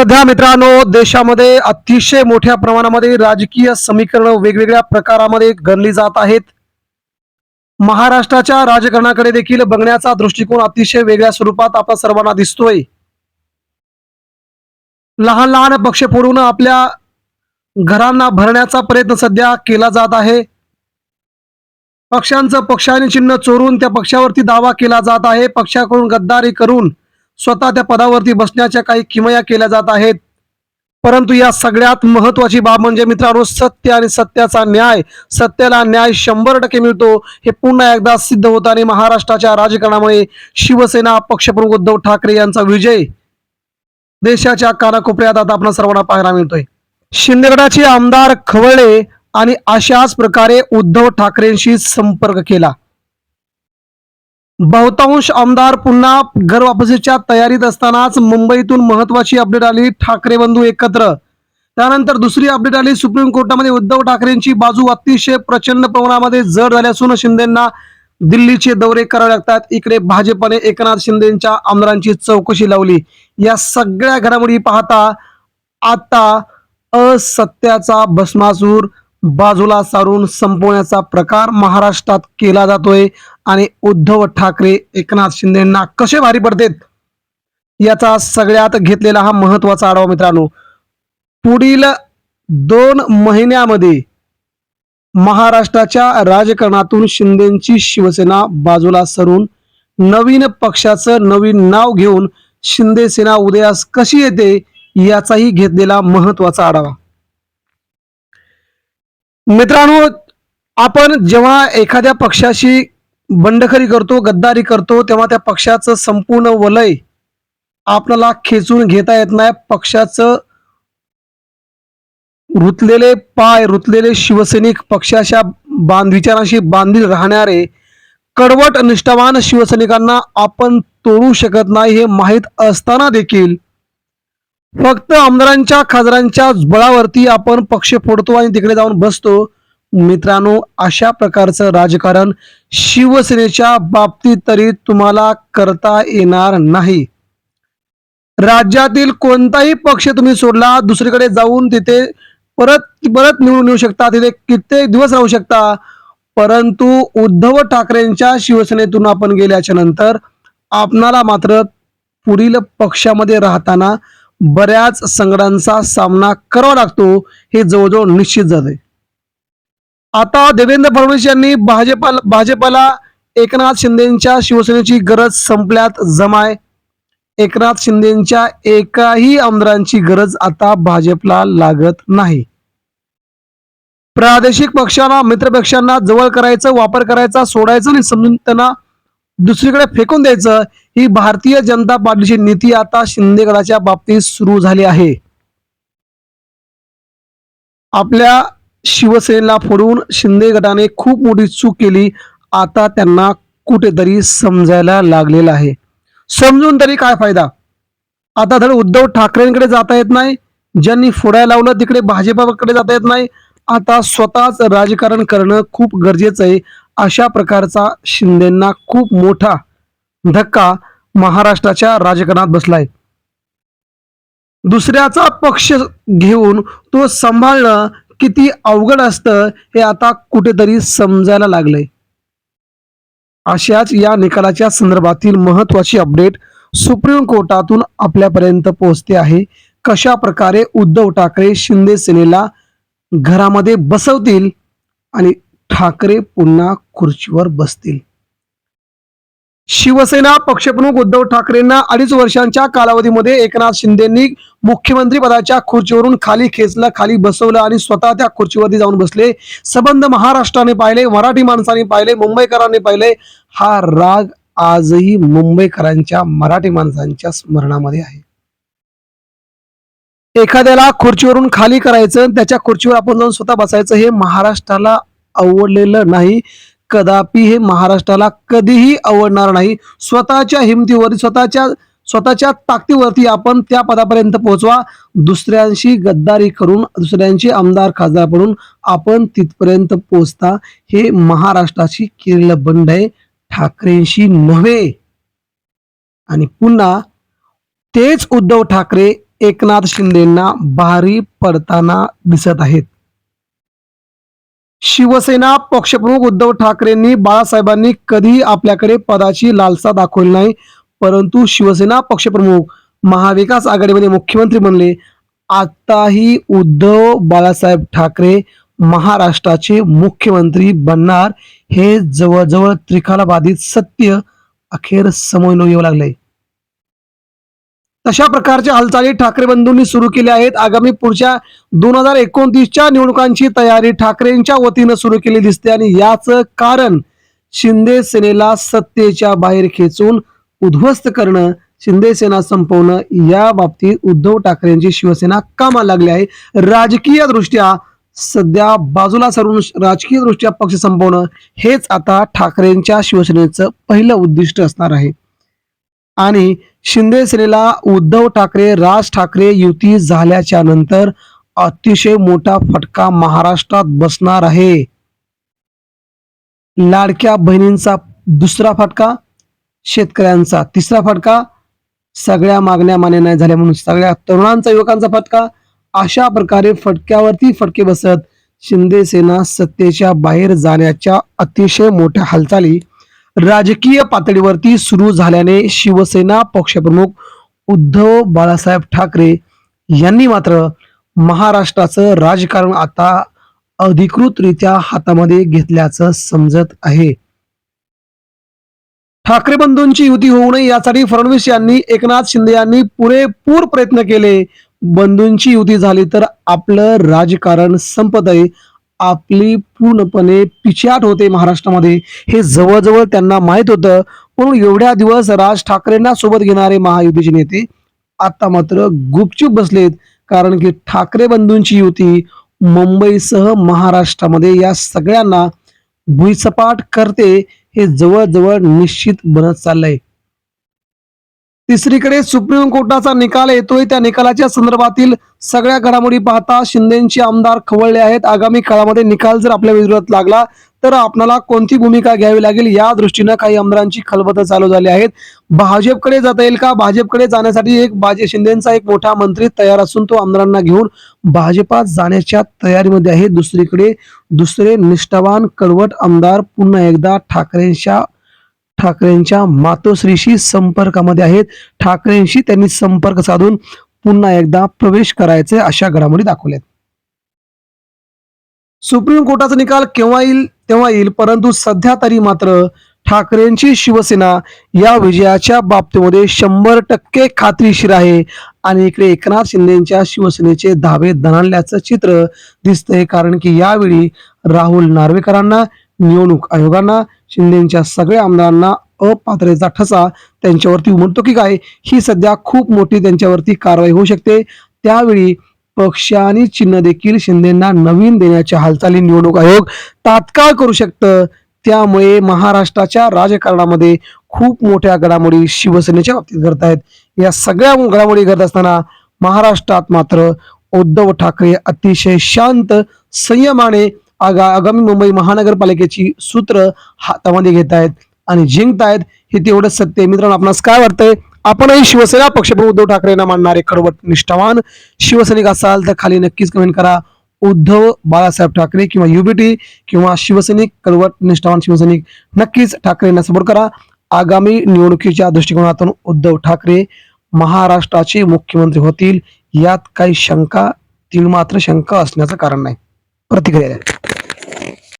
सध्या मित्रांनो देशामध्ये अतिशय मोठ्या प्रमाणामध्ये राजकीय समीकरण वेगवेगळ्या प्रकारामध्ये गणली जात आहेत. महाराष्ट्राच्या राजकारणाकडे देखील बघण्याचा दृष्टिकोन अतिशय वेगळ्या स्वरूपात आपण सर्वांना दिसतोय. लहान लहान पक्ष फोडून आपल्या घरांना भरण्याचा प्रयत्न सध्या केला जात आहे. पक्षांचं पक्षाने चिन्ह चोरून त्या पक्षावरती दावा केला जात आहे. पक्षाकडून गद्दारी करून स्वतः त्या पदावरती बसण्याच्या काही किमया केल्या जात आहेत. परंतु या सगळ्यात महत्वाची बाब म्हणजे मित्रांनो सत्य आणि सत्याचा न्याय. सत्याला न्याय शंभर टक्के मिळतो. हे पुन्हा एकदा सिद्ध होताने महाराष्ट्राच्या राजकारणामुळे शिवसेना पक्षप्रमुख उद्धव ठाकरे यांचा विजय देशाच्या कानाकोपऱ्यात आता आपण सर्वांना पाहायला मिळतोय. शिंदेगडाचे आमदार खवळे आणि अशाच प्रकारे उद्धव ठाकरेंशी संपर्क केला. बहुतांश आमदार पुन्हा घर वापसीच्या तयारीत असतानाच मुंबईतून महत्वाची अपडेट आली ठाकरे बंधू एकत्र. त्यानंतर दुसरी अपडेट आली सुप्रीम कोर्टामध्ये उद्धव ठाकरेंची बाजू अतिशय प्रचंड प्रमाणामध्ये जड झाली असून शिंदेना दिल्लीचे दौरे करावे लागतात. इकडे भाजपने एकनाथ शिंदेच्या आमदारांची चौकशी लावली. या सगळ्या घडामोडी पाहता आता असत्याचा भस्मासूर बाजूला सारून संपवण्याचा प्रकार महाराष्ट्रात केला जातोय. आणि उद्धव ठाकरे एकनाथ शिंदेना कसे भारी पडतेत? याचा सगळ्यात घेतलेला हा महत्त्वाचा आढावा मित्रांनो. पुढील दोन महिन्यामध्ये महाराष्ट्राच्या राजकारणातून शिंदेची शिवसेना बाजूला सरून नवीन पक्षाचं नवीन नाव घेऊन शिंदे सेना उदयास कशी येते याचाही घेतलेला महत्त्वाचा आढावा. मित्रांनो आपण जेव्हा एखाद्या पक्षाशी बंडखरी करतो गद्दारी करतो तेव्हा त्या पक्षाचं संपूर्ण वलय आपल्याला खेचून घेता येत नाही. पक्षाचं रुतलेले पाय रुतलेले शिवसैनिक पक्षाच्या बांधविचारांशी बांधील राहणारे कडवट निष्ठावान शिवसैनिकांना आपण तोडू शकत नाही हे माहीत असताना देखील फक्त आमदारांच्या खासदारांच्या बळावरती आपण पक्ष फोडतो आणि तिकडे जाऊन बसतो. मित्रांनो अशा प्रकारचं राजकारण शिवसेनेच्या बाबतीत तरी तुम्हाला करता येणार नाही. राज्यातील कोणताही पक्ष तुम्ही सोडला दुसरीकडे जाऊन तिथे परत परत निवडून येऊ शकता तिथे कित्येक दिवस राहू शकता. परंतु उद्धव ठाकरेंच्या शिवसेनेतून आपण गेल्याच्यानंतर आपणाला मात्र पुढील पक्षामध्ये राहताना बऱ्याच संकटांचा सामना करावा लागतो हे जवळजवळ निश्चित झालंय. आता देवेंद्र फडणवीस यांनी भाजपा भाजपाला एकनाथ शिंदेच्या शिवसेनेची गरज संपल्यात जमाय. एकनाथ शिंदेच्या एकाही आमदारांची गरज आता भाजपला लागत नाही. प्रादेशिक पक्षांना मित्रपक्षांना जवळ करायचं वापर करायचा सोडायचं आणि समजून त्यांना दुसरीकडे फेकून द्यायचं ही भारतीय जनता पार्टीची नीती आता शिंदेगडाच्या बाबतीत सुरू झाली आहे. आपल्या शिवसेनेला फोडून शिंदे गटाने खूप मोठी चूक केली आता त्यांना कुठेतरी समजायला लागलेलं आहे. समजून तरी काय फायदा? आता धड उद्धव ठाकरेंकडे जाता येत नाही ज्यांनी फोडायला लावलं तिकडे भाजपाकडे जाता येत नाही आता स्वतःच राजकारण करणं खूप गरजेचं आहे. अशा प्रकारचा शिंदेंना खूप मोठा धक्का महाराष्ट्राच्या राजकारणात बसलाय. दुसऱ्याचा पक्ष घेऊन तो सांभाळणं किती अवघड असतं हे आता कुठेतरी समजायला लागलंय. अशाच या निकालाच्या संदर्भातील महत्वाची अपडेट सुप्रीम कोर्टातून आपल्यापर्यंत पोहोचते आहे. कशा प्रकारे उद्धव ठाकरे शिंदे सेनेला घरामध्ये बसवतील आणि ठाकरे पुन्हा खुर्चीवर बसतील. शिवसेना पक्षप्रमुख उद्धव ठाकरेंना अडीच वर्षांच्या कालावधीमध्ये एकनाथ शिंदेंनी मुख्यमंत्री पदाच्या खुर्चीवरून खाली खेचलं खाली बसवलं आणि स्वतः त्या खुर्चीवरती जाऊन बसले. सबंध महाराष्ट्राने पाहिले मराठी माणसाने पाहिले मुंबईकरांनी पाहिले. हा राग आजही मुंबईकरांच्या मराठी माणसांच्या स्मरणामध्ये आहे. एखाद्याला खुर्चीवरून खाली करायचं त्याच्या खुर्चीवर आपण जाऊन स्वतः बसायचं हे महाराष्ट्राला आवडलेलं नाही. कदापि हे महाराष्ट्राला कधीही आवडणार नाही. स्वतःच्या हिमतीवर स्वतःच्या स्वतःच्या ताकदीवरती आपण त्या पदापर्यंत पोहोचवा. दुसऱ्यांशी गद्दारी करून दुसऱ्यांची आमदार खासदार पडून आपण तिथपर्यंत पोहोचता. हे महाराष्ट्राची केलेलं बंड आहे. ठाकरेंशी नव्हे. आणि पुन्हा तेच उद्धव ठाकरे एकनाथ शिंदेंना भारी पडताना दिसत आहेत. शिवसेना पक्षप्रमुख उद्धव ठाकरेंनी बाळासाहेबांनी कधी आपल्याकडे पदाची लालसा दाखवली नाही परंतु शिवसेना पक्षप्रमुख महाविकास आघाडीमध्ये मुख्यमंत्री बनले. आताही उद्धव बाळासाहेब ठाकरे महाराष्ट्राचे मुख्यमंत्री बनणार. हे जवळजवळ त्रिकालाबाधित सत्य अखेर समोर येऊ लागले. तशा प्रकारच्या हालचाली ठाकरे बंधूंनी सुरू केल्या आहेत. आगामी पुढच्या दोन हजार एकोणतीसच्या निवडणुकांची तयारी ठाकरेंच्या वतीनं सुरू केली दिसते आणि याच कारण शिंदे सेनेला सत्तेच्या बाहेर खेचून उद्ध्वस्त करणं शिंदे सेना संपवणं या बाबतीत उद्धव ठाकरेंची शिवसेना कामाला लागली आहे. राजकीय दृष्ट्या सध्या बाजूला सरून राजकीय दृष्ट्या पक्ष संपवणं हेच आता ठाकरेंच्या शिवसेनेचं पहिलं उद्दिष्ट असणार आहे. आणि शिंदेसेनेला उद्धव ठाकरे राज ठाकरे युती झाल्याच्यानंतर अतिशय मोठा फटका महाराष्ट्रात बसणार आहे. लाडक्या बहिणींचा दुसरा फटका शेतकऱ्यांचा तिसरा फटका सगळ्या मागण्या मान्य नाही झाल्या म्हणून सगळ्या तरुणांचा युवकांचा फटका. अशा प्रकारे फटक्यावरती फटके बसत शिंदे सेना सत्तेच्या बाहेर जाण्याच्या अतिशय मोठ्या हालचाली राजकीय पातळीवरती सुरू झाल्याने शिवसेना पक्षप्रमुख उद्धव बाळासाहेब ठाकरे यांनी मात्र महाराष्ट्राचं राजकारण आता अधिकृतरित्या हातामध्ये घेतल्याचं समजत आहे. ठाकरे बंधूंची युती होऊ नये यासाठी फडणवीस यांनी एकनाथ शिंदे यांनी पुरेपूर प्रयत्न केले. बंधूंची युती झाली तर आपलं राजकारण संपत आहे. आपली पूर्णपणे पिछाट होते महाराष्ट्रामध्ये. हे जवळजवळ त्यांना माहीत होतं म्हणून एवढ्या दिवस राज ठाकरेंना सोबत घेणारे महायुतीचे नेते आता मात्र गुपचूप बसलेत कारण की ठाकरे बंधूंची युती मुंबईसह महाराष्ट्रामध्ये या सगळ्यांना भुईसपाट करते हे जवळजवळ निश्चित बनत चाललंय. तिसरीकडे सुप्रीम कोर्टाचा निकाल येतोय. त्या निकालाच्या संदर्भातील सगळ्या घडामोडी पाहता शिंदेचे आमदार खवळले आहेत. आगामी काळामध्ये निकाल जर आपल्या विरोधात लागला तर आपल्याला कोणती भूमिका घ्यावी लागेल या दृष्टीनं काही आमदारांची खलबत चालू झाली आहेत. भाजपकडे जाता येईल का? भाजपकडे जाण्यासाठी एक बाजे शिंदेचा एक मोठा मंत्री तयार असून तो आमदारांना घेऊन भाजपात जाण्याच्या तयारीमध्ये आहे. दुसरीकडे दुसरे निष्ठावान कडवट आमदार पुन्हा एकदा ठाकरेंच्या ठाकरेंच्या मातोश्रीशी संपर्कामध्ये आहेत. ठाकरेंशी त्यांनी संपर्क साधून पुन्हा एकदा प्रवेश करायचे अशा घडामोडी दाखवल्यात. सुप्रीम कोर्टाचा निकाल केव्हा येईल तेव्हा येईल परंतु सध्या तरी मात्र ठाकरेंची शिवसेना या विजयाच्या बाबतीमध्ये शंभर टक्के खात्रीशीर आहे. आणि इकडे एकनाथ शिंदेच्या शिवसेनेचे धावे दणाणल्याचं चित्र दिसतंय कारण की यावेळी राहुल नार्वेकरांना निवडणूक आयोगांना शिंदेच्या सगळ्या आमदारांना अपात्रतेचा ठसा त्यांच्यावरती उमटतो की काय? ही सध्या खूप मोठी त्यांच्यावरती कारवाई होऊ शकते. त्यावेळी पक्ष आणि चिन्ह देखील शिंदेना नवीन देण्याच्या हालचाली निवडणूक आयोग तात्काळ करू शकतं. त्यामुळे महाराष्ट्राच्या राजकारणामध्ये खूप मोठ्या घडामोडी शिवसेनेच्या बाबतीत घडत आहेत. या सगळ्या घडामोडी घडत असताना महाराष्ट्रात मात्र उद्धव ठाकरे अतिशय शांत संयमाने आगा आगामी मुंबई महानगरपालिकेची सूत्र हातामध्ये घेत आहेत आणि जिंकतायत हे तेवढंच सत्य आहे. मित्रांनो आपणास काय वाटतंय? आपणही शिवसेना पक्षप्रमुख उद्धव ठाकरेंना मानणारे कडवट निष्ठावान शिवसैनिक असाल तर खाली नक्कीच कमेंट करा. उद्धव बाळासाहेब ठाकरे किंवा युबीटी किंवा शिवसैनिक कडवट निष्ठावान शिवसैनिक नक्कीच ठाकरेंना सपोर्ट करा. आगामी निवडणुकीच्या दृष्टिकोनातून उद्धव ठाकरे महाराष्ट्राचे मुख्यमंत्री होतील यात काही शंका तीन मात्र शंका असण्याचं कारण नाही. प्रतिक्रिया द्या.